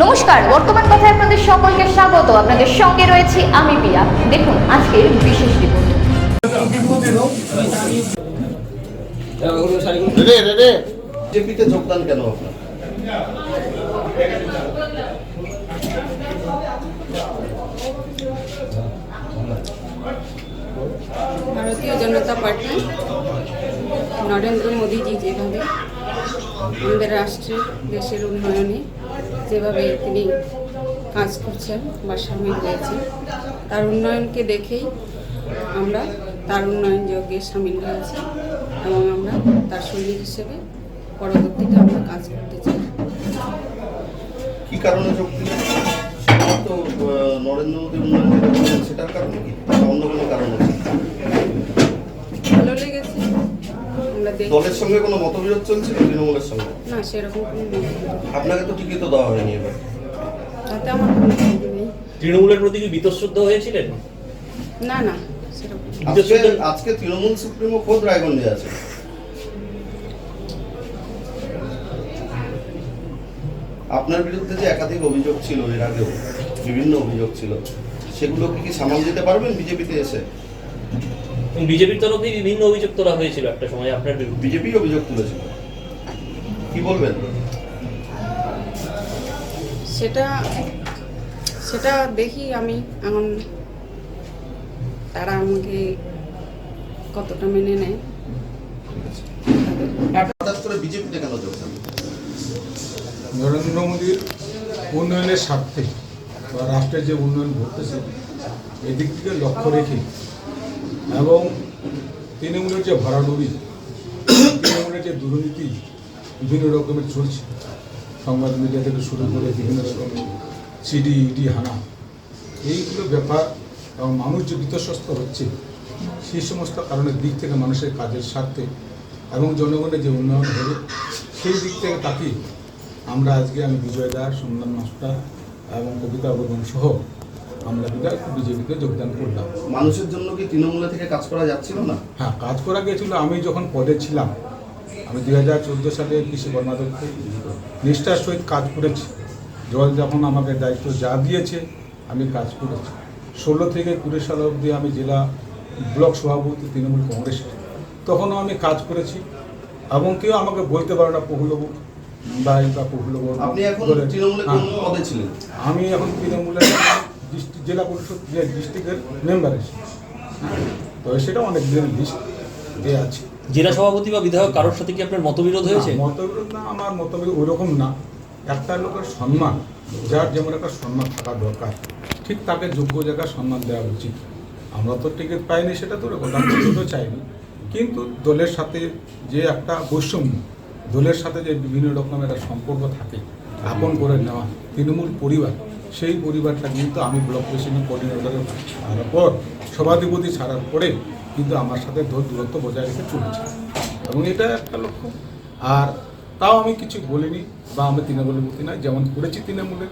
নমস্কার বর্তমান কথায় আপনাদের সকলকে স্বাগত। আপনাদের সঙ্গে রয়েছি আমি পিয়া দেখুন আজকের বিশেষ রিপোর্ট বিজেপিতে যোগদান কেন আপনার? ভারতীয় জনতা পার্টি নরেন্দ্র মোদীজি যেভাবে আমাদের রাষ্ট্রের দেশের উন্নয়নে যেভাবে তিনি কাজ করছেন বা সামিল হয়েছেন তার উন্নয়নকে দেখেই আমরা তার উন্নয়ন যজ্ঞে সামিল হয়েছি এবং আমরা তার সৈনিক হিসেবে পরবর্তীতে আমরা কাজ করতে চাই। কি কারণে যোগ আহ, নরেন্দ্র মোদী উন্নয়ন সেটার কারণে কি? অন্য কোনো কারণ আছে ভালো লেগেছে। দলের সঙ্গে কোনো মতবিরোধ চলছিল তৃণমূলের সঙ্গে? না সেরকম। আপনাকে তো টিকিট দেওয়া হয়নি এবার। তাতে আমার কোনো নেই। তৃণমূলের প্রতি কি বিতশ্রদ্ধ হয়েছিলেন? না না সেরকম আজকে আজকে তৃণমূল সুপ্রিমো খোদ রায়গঞ্জে আছে। আপনার বিরুদ্ধে যে একাধিক অভিযোগ ছিল এর আগেও বিভিন্ন অভিযোগ ছিল সেগুলো কি কি সামাল দিতে পারবেন বিজেপিতে এসে? বিজেপির তরফে বিভিন্ন অভিযোগ তোলা হয়েছিল একটা সময় আপনার বিরুদ্ধে। বিজেপি অভিযোগ তুলেছিল। কি বলবেন? সেটা সেটা দেখি আমি এখন তারা আমাকে কতটা মেনে নেয়। হঠাৎ করে বিজেপিতে কেন যোগদান নরেন্দ্র মোদীর উন্নয়নের স্বার্থে বা রাষ্ট্রের যে উন্নয়ন ঘটতেছে এদিক থেকে লক্ষ্য রেখে এবং তৃণমূলের যে ভরাডুবি তৃণমূলের যে দুর্নীতি বিভিন্ন রকমের চলছে। সংবাদ মিডিয়া থেকে শুরু করে বিভিন্ন রকমের সিডি, ইডি, হানা, এইগুলো ব্যাপার এবং মানুষ যে বিতস্বস্ত হচ্ছে, সেই সমস্ত কারণের দিক থেকে মানুষের কাজের স্বার্থে এবং জনগণের যে উন্নয়ন হবে, সেই দিক থেকে তাকিয়ে আমরা আজকে আমি বিজয় দাস সন্ধান মাস্টার এবং কবিতা বর্মন সহ আমরা বিধায় বিজেপিতে যোগদান করলাম। মানুষের জন্য কি তৃণমূলে থেকে কাজ করা যাচ্ছিল না? হ্যাঁ কাজ করা গিয়েছিল আমি যখন পদে ছিলাম আমি দুই হাজার চোদ্দ সালে কৃষি কর্মাদলকে নিষ্ঠার সহিত কাজ করেছি। জল যখন আমাকে দায়িত্ব যা দিয়েছে আমি কাজ করেছি। ষোলো থেকে কুড়ি সাল অবধি আমি জেলা ব্লক সভাপতি তৃণমূল কংগ্রেসের। তখনও আমি কাজ করেছি। এবং কেউ আমাকে বলতে পারে না প্রফুল্লবাবু ভাই বা হ্যাঁ। পদে ছিলেন? আমি এখন তৃণমূলের ডিস্ট্রিক্ট জেলা পরিষদ যে ডিস্ট্রিক্টের মেম্বার হ্যাঁ, তবে সেটা অনেক দিনের লিস্ট দিয়ে আছে। জেলা সভাপতি বা বিধায়ক কারোর সাথে কি আপনার মতবিরোধ হয়েছে? মতবিরোধ না আমার মতবিরোধ ওরকম না। একটা লোকের সম্মান যার যেমন একটা সম্মান থাকা দরকার ঠিক তাকে যোগ্য জায়গায় সম্মান দেওয়া উচিত। আমরা তো টিকিট পাইনি সেটা তো কথা তো চাইনি। কিন্তু দলের সাথে যে একটা বৈষম্য দলের সাথে যে বিভিন্ন রকমের একটা সম্পর্ক থাকে আপন করে নেওয়া তৃণমূল পরিবার সেই পরিবারটা কিন্তু আমি ব্লক প্রেসিডেন্ট কোঅর্ডিনেটরের ছাড়ার পর সভাধিপতি ছাড়ার পরে কিন্তু আমার সাথে দূর- দূরত্ব বজায় রেখে চলেছে। এবং এটা একটা লক্ষ্য। আর তাও আমি কিছু বলিনি বা আমি তৃণমূলের প্রতি নয় যেমন করেছি তৃণমূলে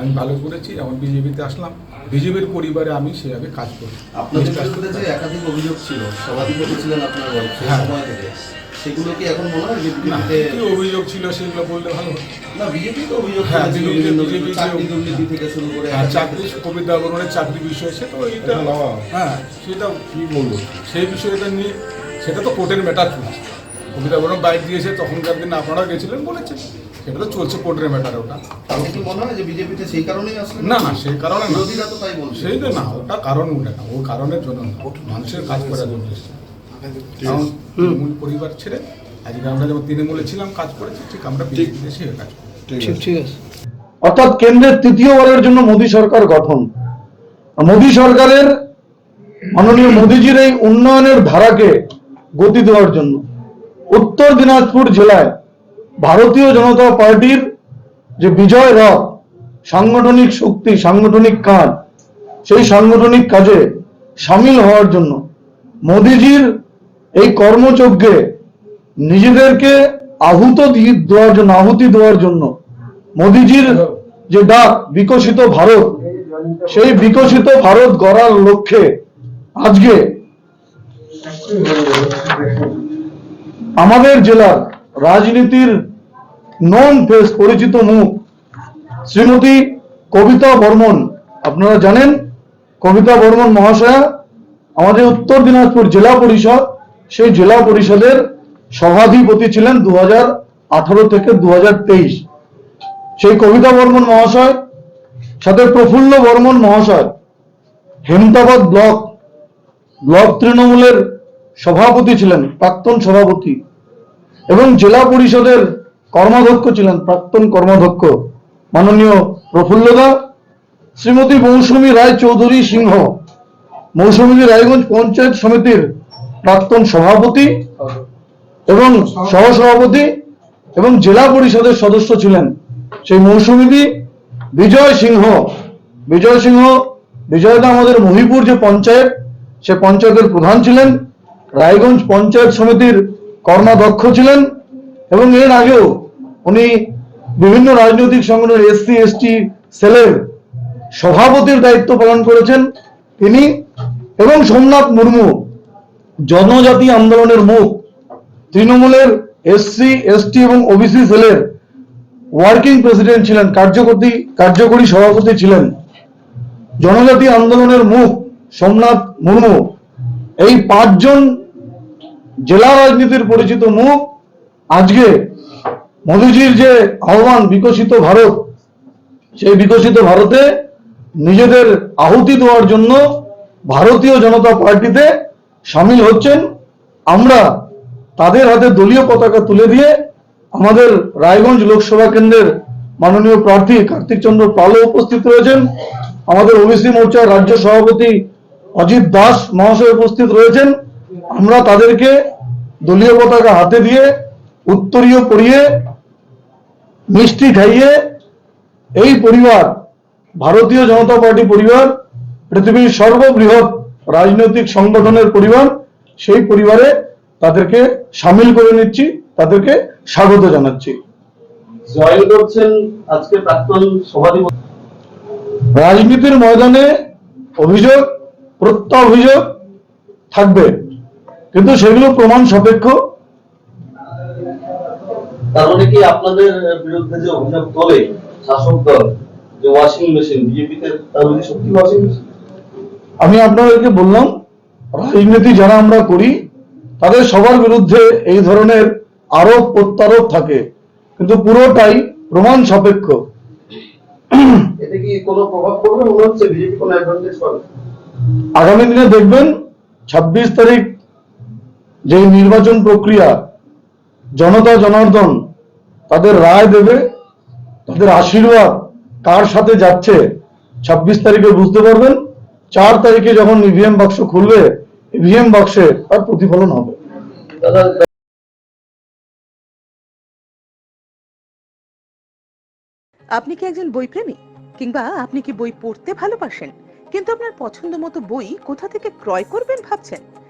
আমি ভালো করেছি। এমন বিজেপিতে আসলাম বিজেপির পরিবারে আমি সেভাবে কাজ করি। যে একাধিক অভিযোগ ছিল সভাধিপতি ছিলেন আপনার। সময় থেকে। সেগুলো কি এখন মনে হয় বিজেপিতে কি অভিযোগ ছিল সেগুলো বললে ভালো না বিজেপি তো অভিযোগ হ্যাঁ, চাকরি দুর্নীতি থেকে শুরু করে আর চাকরি কবিতা বরণের চাকরি বিষয় সে তো এইটা হ্যাঁ সেটা কি বলব? সেই বিষয়টা নিয়ে সেটা তো কোর্টের ম্যাটার চলছে কবিতা বরণ বাইক দিয়েছে তখনকার দিনে আপনারা গেছিলেন বলেছেন। সেটা তো চলছে কোর্টের ম্যাটার ওটা। তাহলে কি মনে হয় যে বিজেপিতে সেই কারণেই আসলে? না না সেই কারণে না। বিরোধীরা তো তাই বলছে। সেই না ওটা কারণ ওটা না ও কারণের জন্য মানুষের কাজ করার জন্য তৃণমূল পরিবার ছেড়ে আজকে আমরা যেমন তৃণমূলে ছিলাম কাজ করেছি ঠিক আমরা এসে কাজ অর্থাৎ কেন্দ্রের তৃতীয়বারের জন্য মোদী সরকার গঠন। মোদী সরকারের মাননীয় মোদীজির এই উন্নয়নের ধারাকে গতি দেওয়ার জন্য উত্তর দিনাজপুর জেলায় ভারতীয় জনতা পার্টির যে বিজয় রথ সাংগঠনিক শক্তি সাংগঠনিক কাজ সেই সাংগঠনিক কাজে সামিল হওয়ার জন্য মোদীজির এই কর্মযজ্ঞে নিজেদেরকে আহুত দেওয়ার জন্য, আহুতি দেওয়ার জন্য মোদিজির যে ডাক, বিকশিত ভারত, সেই বিকশিত ভারত গড়ার লক্ষ্যে আজকে আমাদের জেলার রাজনীতির নন ফেস পরিচিত মুখ, শ্রীমতী কবিতা বর্মন, আপনারা জানেন কবিতা বর্মন মহাশয়া, আমাদের উত্তর দিনাজপুর জেলা পরিষদ সেই জেলা পরিষদের সভাধিপতি ছিলেন দু আঠারো থেকে দু হাজার তেইশ। সেই কবিতা বর্মন মহাশয়, সাথে প্রফুল্ল বর্মন মহাশয়, হেমতাবাদ ব্লক ব্লক তৃণমূলের সভাপতি ছিলেন, প্রাক্তন সভাপতি, এবং জেলা পরিষদের কর্মাধ্যক্ষ ছিলেন, প্রাক্তন কর্মাধ্যক্ষ মাননীয় প্রফুল্লদা শ্রীমতী মৌসুমী রায় চৌধুরী সিংহ, মৌসুমী রায়গঞ্জ পঞ্চায়েত সমিতির প্রাক্তন সভাপতি এবং সহসভাপতি এবং জেলা পরিষদের সদস্য ছিলেন সেই মৌসুমীদি বিজয় সিংহ। বিজয় সিংহ বিজয়দা আমাদের মহিপুর যে পঞ্চায়েত, সে পঞ্চায়েতের প্রধান ছিলেন। রায়গঞ্জ পঞ্চায়েত সমিতির কর্মাধ্যক্ষ ছিলেন এবং এর আগেও উনি বিভিন্ন রাজনৈতিক সংগঠনের এসসি, এসটি, সেলের সভাপতির দায়িত্ব পালন করেছেন তিনি এবং সোমনাথ মুর্মু। জনজাতি আন্দোলনের মুখ, তৃণমূলের এসসি এসটি এবং ওবিসি সেলের ওয়ার্কিং প্রেসিডেন্ট ছিলেন, কার্যকরী কার্যকরী সভাপতি ছিলেন। জনজাতি আন্দোলনের মুখ, সোমনাথ মুর্মু। এই পাঁচজন জেলা রাজনীতির পরিচিত মুখ, আজকে মোদীজির যে আহ্বান, বিকশিত ভারত, সেই বিকশিত ভারতে নিজেদের আহুতি দেওয়ার জন্য ভারতীয় জনতা পার্টিতে সামিল হচ্ছেন। আমরা তাদের হাতে দলীয় পতাকা তুলে দিয়ে আমাদের রায়গঞ্জ লোকসভা কেন্দ্রের মাননীয় প্রার্থী কার্তিক চন্দ্র পালও উপস্থিত রয়েছেন। আমাদের ওবিসি মোর্চার রাজ্য সভাপতি অজিত দাস মহাশয় উপস্থিত রয়েছেন। আমরা তাদেরকে দলীয় পতাকা হাতে দিয়ে উত্তরীয় পরিয়ে, মিষ্টি খাইয়ে এই পরিবার, ভারতীয় জনতা পার্টি পরিবার, পৃথিবীর সর্ববৃহৎ রাজনৈতিক সংগঠনের পরিবার সেই পরিবারে তাদেরকে সামিল করে নিচ্ছি তাদেরকে স্বাগত জানাচ্ছি। আজকে প্রাক্তন সভাধিপতি। রাজনীতির ময়দানে অভিযোগ প্রত্যাভিযোগ থাকবে কিন্তু সেগুলো প্রমাণ সাপেক্ষ। তার মানে কি আপনাদের বিরুদ্ধে যে অভিযোগ তোলে শাসক দল যে ওয়াশিং মেশিন বিজেপিতে তার মানে সত্যি ওয়াশিং মেশিন? আমি আপনাদেরকে বললাম রাজনীতি যারা আমরা করি তাদের সবার বিরুদ্ধে এই ধরনের আরোপ প্রত্যারোপ থাকে। কিন্তু পুরোটাই প্রমাণ সাপেক্ষ। আগামী দিনে দেখবেন ২৬ তারিখ যে নির্বাচন প্রক্রিয়া জনতা জনার্দন তাদের রায় দেবে তাদের আশীর্বাদ কার সাথে যাচ্ছে ২৬ তারিখে বুঝতে পারবেন। চার তারিখে যখন ইভিএম বাক্স খুলবে ইভিএম বাক্সে তার প্রতিফলন হবে। আপনি কি একজন বই প্রেমী কিংবা আপনি কি বই পড়তে ভালোবাসেন? কিন্তু আপনার পছন্দ মতো বই কোথা থেকে ক্রয় করবেন ভাবছেন?